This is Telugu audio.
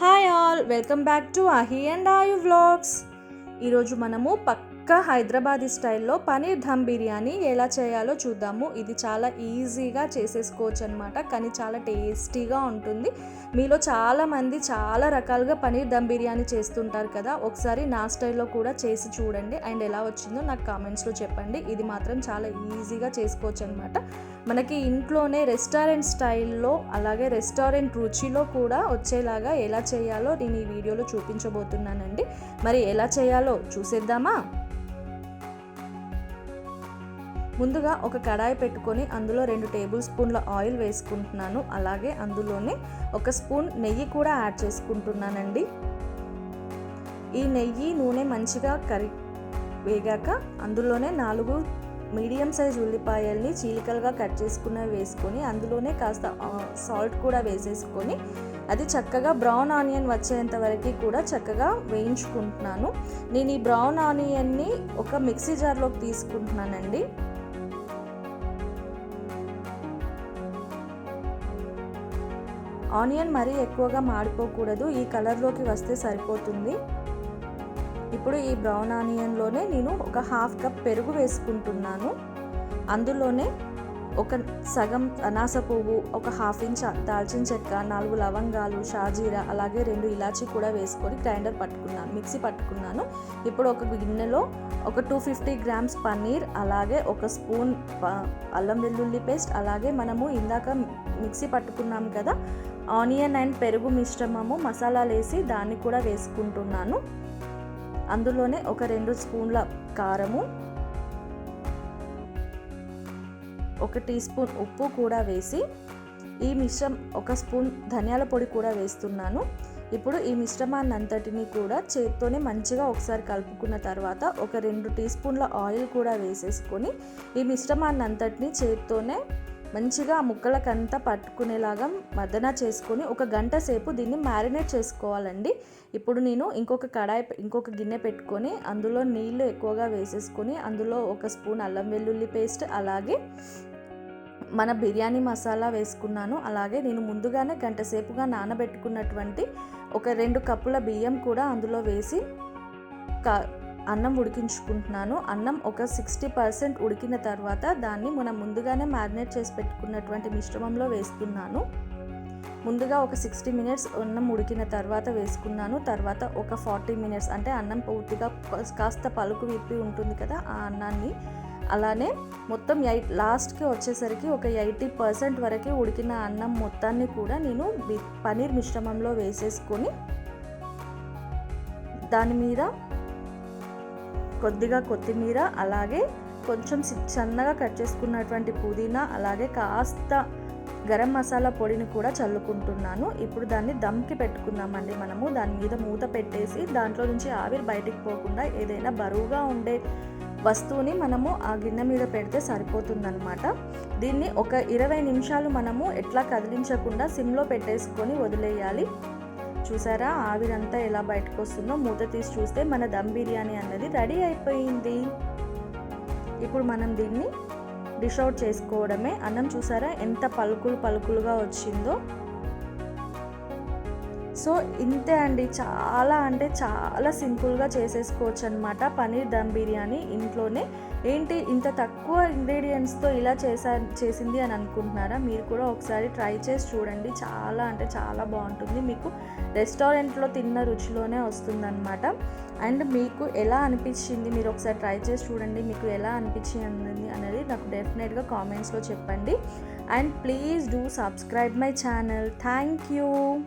Hi all welcome back to Ahi and Ayu vlogs ఈరోజు మనము ఇంకా హైదరాబాదీ స్టైల్లో పనీర్ ధమ్ బిర్యానీ ఎలా చేయాలో చూద్దాము. ఇది చాలా ఈజీగా చేసేసుకోవచ్చు అనమాట కానీ చాలా టేస్టీగా ఉంటుంది. మీలో చాలామంది చాలా రకాలుగా పనీర్ ధమ్ బిర్యానీ చేస్తుంటారు కదా ఒకసారి నా స్టైల్లో కూడా చేసి చూడండి. అండ్ ఎలా వచ్చిందో నాకు కామెంట్స్లో చెప్పండి. ఇది మాత్రం చాలా ఈజీగా చేసుకోవచ్చు అనమాట మనకి ఇంట్లోనే రెస్టారెంట్ స్టైల్లో అలాగే రెస్టారెంట్ రుచిలో కూడా వచ్చేలాగా ఎలా చేయాలో నేను ఈ వీడియోలో చూపించబోతున్నానండి. మరి ఎలా చేయాలో చూసేద్దామా? ముందుగా ఒక కడాయి పెట్టుకొని అందులో రెండు టేబుల్ స్పూన్ల ఆయిల్ వేసుకుంటున్నాను. అలాగే అందులోనే ఒక స్పూన్ నెయ్యి కూడా యాడ్ చేసుకుంటున్నానండి. ఈ నెయ్యి నూనె మంచిగా కరి వేగాక అందులోనే నాలుగు మీడియం సైజ్ ఉల్లిపాయల్ని చీలికలుగా కట్ చేసుకున్నవి వేసుకొని అందులోనే కాస్త సాల్ట్ కూడా వేసేసుకొని అది చక్కగా బ్రౌన్ ఆనియన్ వచ్చేంత వరకు కూడా చక్కగా వేయించుకుంటున్నాను. నేను ఈ బ్రౌన్ ఆనియన్ని ఒక మిక్సీ జార్లోకి తీసుకుంటున్నానండి. ఆనియన్ మరీ ఎక్కువగా మాడిపోకూడదు. ఈ కలర్లోకి వస్తే సరిపోతుంది. ఇప్పుడు ఈ బ్రౌన్ ఆనియన్లోనే నేను ఒక హాఫ్ కప్ పెరుగు వేసుకుంటున్నాను. అందులోనే ఒక సగం అనాస పువ్వు ఒక హాఫ్ ఇంచ్ దాల్చిన చెక్క నాలుగు లవంగాలు షాజీరా అలాగే రెండు ఇలాచీ కూడా వేసుకొని గ్రైండర్ పట్టుకున్నాను మిక్సీ పట్టుకున్నాను. ఇప్పుడు ఒక గిన్నెలో ఒక టూ ఫిఫ్టీ గ్రామ్స్ పన్నీర్ అలాగే ఒక స్పూన్ అల్లం వెల్లుల్లి పేస్ట్ అలాగే మనము ఇందాక మిక్సీ పట్టుకున్నాం కదా. ఆనియన్ అండ్ పెరుగు మిశ్రమము మసాలాలు వేసి దాన్ని కూడా వేసుకుంటున్నాను. అందులోనే ఒక రెండు స్పూన్ల కారము ఒక టీ స్పూన్ ఉప్పు కూడా వేసి ఈ మిశ్రం ఒక స్పూన్ ధనియాల పొడి కూడా వేస్తున్నాను. ఇప్పుడు ఈ మిశ్రమాన్ని అంతటిని కూడా చేత్తోనే మంచిగా ఒకసారి కలుపుకున్న తర్వాత ఒక రెండు టీ స్పూన్ల ఆయిల్ కూడా వేసేసుకొని ఈ మిశ్రమాన్ని అంతటిని చేత్తోనే మంచిగా ఆ ముక్కలకంతా పట్టుకునేలాగా మదన చేసుకొని ఒక గంట సేపు దీన్ని మ్యారినేట్ చేసుకోవాలండి. ఇప్పుడు నేను ఇంకొక కడాయి ఇంకొక గిన్నె పెట్టుకొని అందులో నీళ్ళు ఎక్కువగా వేసేసుకొని అందులో ఒక స్పూన్ అల్లం వెల్లుల్లి పేస్ట్ అలాగే మన బిర్యానీ మసాలా వేసుకున్నాను. అలాగే నేను ముందుగానే గంట సేపుగా నానబెట్టుకున్నటువంటి ఒక రెండు కప్పుల బియ్యం కూడా అందులో వేసి అన్నం ఉడికించుకుంటున్నాను. అన్నం ఒక సిక్స్టీ పర్సెంట్ ఉడికిన తర్వాత దాన్ని మనం ముందుగానే మ్యారినేట్ చేసి పెట్టుకున్నటువంటి మిశ్రమంలో వేస్తున్నాను. ముందుగా ఒక సిక్స్టీ మినిట్స్ అన్నం ఉడికిన తర్వాత వేసుకున్నాను. తర్వాత ఒక ఫార్టీ మినిట్స్ అంటే అన్నం పూర్తిగా కాస్త పలుకు విప్పి ఉంటుంది కదా ఆ అన్నాన్ని అలానే మొత్తం ఎయిట్ లాస్ట్కి వచ్చేసరికి ఒక ఎయిటీ పర్సెంట్ వరకు ఉడికిన అన్నం మొత్తాన్ని కూడా నేను పనీర్ మిశ్రమంలో వేసేసుకొని దాని మీద కొద్దిగా కొత్తిమీర అలాగే కొంచెం సన్నగా కట్ చేసుకున్నటువంటి పుదీనా అలాగే కాస్త గరం మసాలా పొడిని కూడా చల్లుకుంటున్నాను. ఇప్పుడు దాన్ని దమ్కి పెట్టుకుందామండి మనము. దాని మీద మూత పెట్టేసి దాంట్లో నుంచి ఆవిరి బయటికి పోకుండా ఏదైనా బరువుగా ఉండే వస్తువుని మనము ఆ గిన్నె మీద పెడితే సరిపోతుందనమాట దీన్ని ఒక ఇరవై నిమిషాలు మనము ఎట్లా కదిలించకుండా సిమ్లో పెట్టేసుకొని వదిలేయాలి. చూసారా? ఆవిరంతా ఎలా బయటకు వస్తుందో మూత తీసి చూస్తే మన దమ్ బిర్యానీ అన్నది రెడీ అయిపోయింది. ఇప్పుడు మనం దీన్ని డిష్ అవుట్ చేసుకోవడమే. అన్నం చూసారా? ఎంత పలుకులు పలుకులుగా వచ్చిందో. సో ఇంతే అండి. చాలా అంటే చాలా సింపుల్గా చేసేసుకోవచ్చు అనమాట పనీర్ దమ్ బిర్యానీ ఇంట్లోనే. ఏంటి ఇంత తక్కువ ఇంగ్రీడియంట్స్తో ఇలా చేసా చేసింది అని అనుకుంటున్నారా? మీరు కూడా ఒకసారి ట్రై చేసి చూడండి. చాలా అంటే చాలా బాగుంటుంది. మీకు రెస్టారెంట్లో తిన్న రుచిలోనే వస్తుందన్నమాట. అండ్ మీకు ఎలా అనిపించింది? మీరు ఒకసారి ట్రై చేసి చూడండి. మీకు ఎలా అనిపించింది అనేది నాకు డెఫినెట్గా కామెంట్స్లో చెప్పండి. And please do subscribe my channel. Thank you.